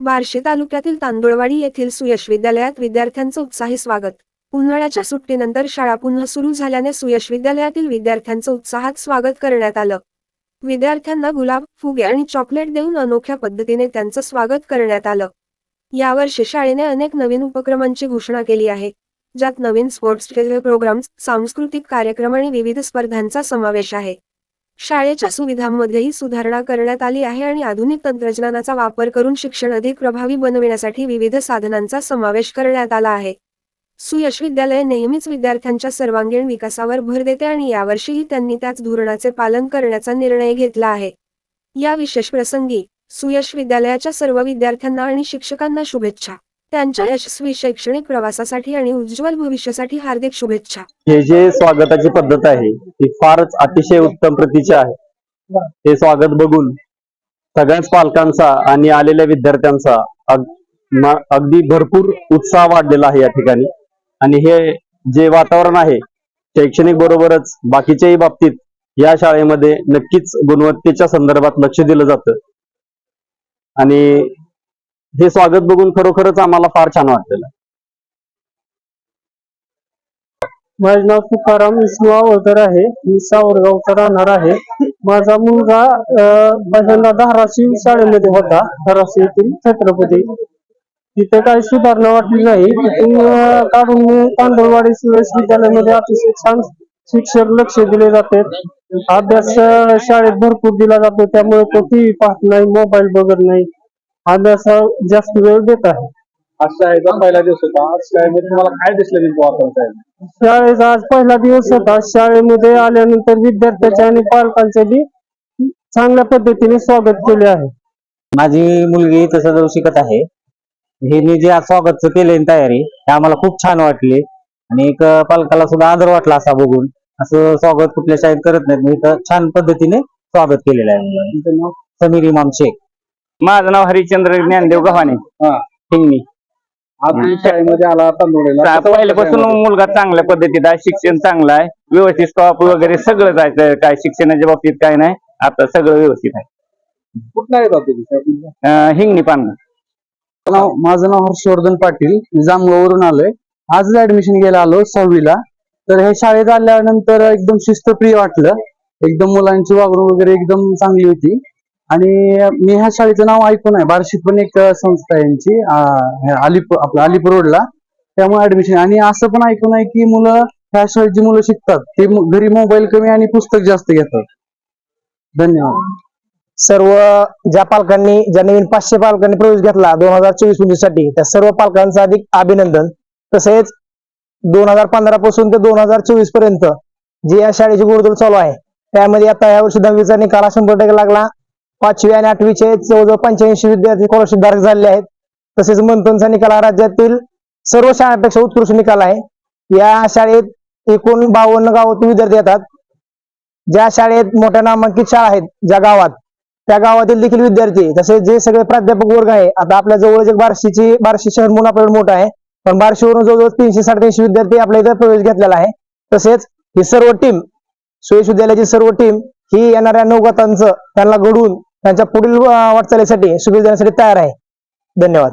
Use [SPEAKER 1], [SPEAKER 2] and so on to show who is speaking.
[SPEAKER 1] बार्शी तालुक्यातील तांदुळवाडी येथील सुयश विद्यालयात विद्यार्थ्यांचं उत्साही स्वागत. उन्हाळ्याच्या सुट्टीनंतर शाळा पुन्हा सुरू झाल्याने सुयश विद्यालयातील विद्यार्थ्यांचं उत्साहात स्वागत करण्यात आलं. विद्यार्थ्यांना गुलाब फुगे आणि चॉकलेट देऊन अनोख्या पद्धतीने त्यांचं स्वागत करण्यात आलं. यावर्षी शाळेने अनेक नवीन उपक्रमांची घोषणा केली आहे. ज्यात नवीन स्पोर्ट्स प्रोग्राम्स सांस्कृतिक कार्यक्रम आणि विविध स्पर्धांचा समावेश आहे. शाळेच्या सुविधांमध्येही सुधारणा करण्यात आली आहे आणि आधुनिक तंत्रज्ञानाचा वापर करून शिक्षण अधिक प्रभावी बनविण्यासाठी विविध साधनांचा समावेश करण्यात आला आहे. सुयश विद्यालय नेहमीच विद्यार्थ्यांच्या सर्वांगीण विकासावर भर देते आणि यावर्षीही त्यांनी त्याच धोरणाचे पालन करण्याचा निर्णय घेतला आहे. या विशेष प्रसंगी सुयश विद्यालयाच्या सर्व विद्यार्थ्यांना आणि शिक्षकांना शुभेच्छा. त्यांच्या यशस्वी शैक्षणिक प्रवासासाठी आणि उज्ज्वल भविष्यासाठी हार्दिक शुभेच्छा.
[SPEAKER 2] हे जे स्वागताची पद्धत आहे ती फारच अतिशय उत्तम प्रतीची आहे. हे स्वागत बघून सगळ्याच पालकांचा आणि आलेल्या विद्यार्थ्यांचा अगदी भरपूर उत्साह वाढलेला आहे या ठिकाणी. आणि हे जे वातावरण आहे शैक्षणिक बरोबरच बाकीच्याही बाबतीत या शाळेमध्ये नक्कीच गुणवत्तेच्या संदर्भात लक्ष दिलं जातं. आणि हे स्वागत बघून खरोखरच आम्हाला फार छान वाटलेलं
[SPEAKER 3] माझे नाव तुकाराम विष्णू आवळकर आहे. मी सावरगावचा राहणार आहे. माझा मुलगा पहिल्यांदा धाराशिव शाळेमध्ये होता. धाराशिव येथील छत्रपती. तिथे काही सुधारणा वाटली नाही. तिथून काढून मी तांदूळवाडी सुरेश विद्यालयामध्ये अतिशय छान शिक्षक लक्ष दिले जाते. अभ्यास शाळेत भरपूर दिला जातो. त्यामुळे तो टीव्ही पाहत नाही मोबाईल बघत नाही. अभ्यासावर जास्त वेळ देत आहे.
[SPEAKER 4] आज शाळेचा पहिला दिवस होता. आज शाळेमध्ये तुम्हाला काय दिसलं नेमकं
[SPEAKER 3] शाळेचा आज पहिला दिवस होता. शाळेमध्ये आल्यानंतर विद्यार्थ्याचे आणि पालकांचे बी चांगल्या पद्धतीने स्वागत केले आहे.
[SPEAKER 5] माझी मुलगी तसं जाऊ शिकत आहे. हे मी जे आज स्वागतचं केले तयारी हे आम्हाला खूप छान वाटली. आणि एक पालकाला सुद्धा आदर वाटला असा बघून. असं स्वागत कुठल्या शाळेत करत नाहीत मी इथं छान पद्धतीने स्वागत केलेलं आहे. मुलांनी.
[SPEAKER 4] तुमचं नाव?
[SPEAKER 5] समीर इमाम शेख.
[SPEAKER 2] माझं नाव हरिश्चंद्र ज्ञानदेव गव्हाणे. हिंगणी.
[SPEAKER 4] आज तुम्ही शाळेमध्ये आला
[SPEAKER 2] पहिल्यापासून? मुलगा चांगल्या पद्धतीत आहे शिक्षण चांगलं आहे व्यवस्थित स्टॉप वगैरे सगळं जायचं काय शिक्षणाच्या बाबतीत काय नाही आता सगळं व्यवस्थित आहे.
[SPEAKER 4] कुठला तुम्ही?
[SPEAKER 2] अं, हिंगणी
[SPEAKER 6] नाव माझं नाव हर्षवर्धन पाटील मी जामगाववरून आलोय. आजच ऍडमिशन घ्यायला आलो सहावीला तर हे शाळेत आल्यानंतर एकदम शिस्तप्रिय वाटलं. एकदम मुलांची वागणूक वगैरे एकदम चांगली होती. आणि मी ह्या शाळेचं नाव ऐकून आहे. बार्शीत पण एक संस्था आहे यांची अलीपूर अलिपूर अलिपूर रोडला. त्यामुळे ऍडमिशन आणि असं पण ऐकून आहे की मुलं ह्या शाळेत जी मुलं शिकतात ते घरी मोबाईल कमी आणि पुस्तक जास्त घेतात. धन्यवाद.
[SPEAKER 7] सर्व ज्या पालकांनी ज्या नवीन पाचशे पालकांनी प्रवेश घेतला दोन हजार चोवीस पंचवीससाठी त्या सर्व पालकांचं अधिक अभिनंदन. तसेच दोन हजार पंधरा पासून ते दोन हजार चोवीसपर्यंत जे या शाळेची गुरुदल चालू आहे त्यामध्ये आता या वर्षी दहावीचा निकाल शंभर टक्के लागला. पाचवी आणि आठवीचे जवळजवळ पंच्याऐंशी विद्यार्थी स्कॉलरशिप धारक झालेले आहेत. तसेच मंथनचा निकाल हा राज्यातील सर्व शाळांपेक्षा उत्कृष्ट निकाल आहे. या शाळेत एकूण बावन्न गावातून विद्यार्थी येतात. ज्या शाळेत मोठ्या नामांकित शाळा आहेत ज्या गावात त्या गावातील देखील विद्यार्थी तसेच जे सगळे प्राध्यापक वर्ग आहे आता आपल्या जवळ एक बार्शीची बार्शी शहर म्हणून आपल्याकडे मोठं आहे. पण बार्शीवरून जवळजवळ तीनशे साडेतीनशे विद्यार्थी आपल्या इथे प्रवेश घेतलेला आहे. तसेच ही सर्व टीम सुयश विद्यालयाची सर्व टीम ही येणाऱ्या नवगतांचं त्यांना घडवून त्यांच्या पुढील वाटचालीसाठी शुभेच्छा देण्यासाठी तयार आहे. धन्यवाद.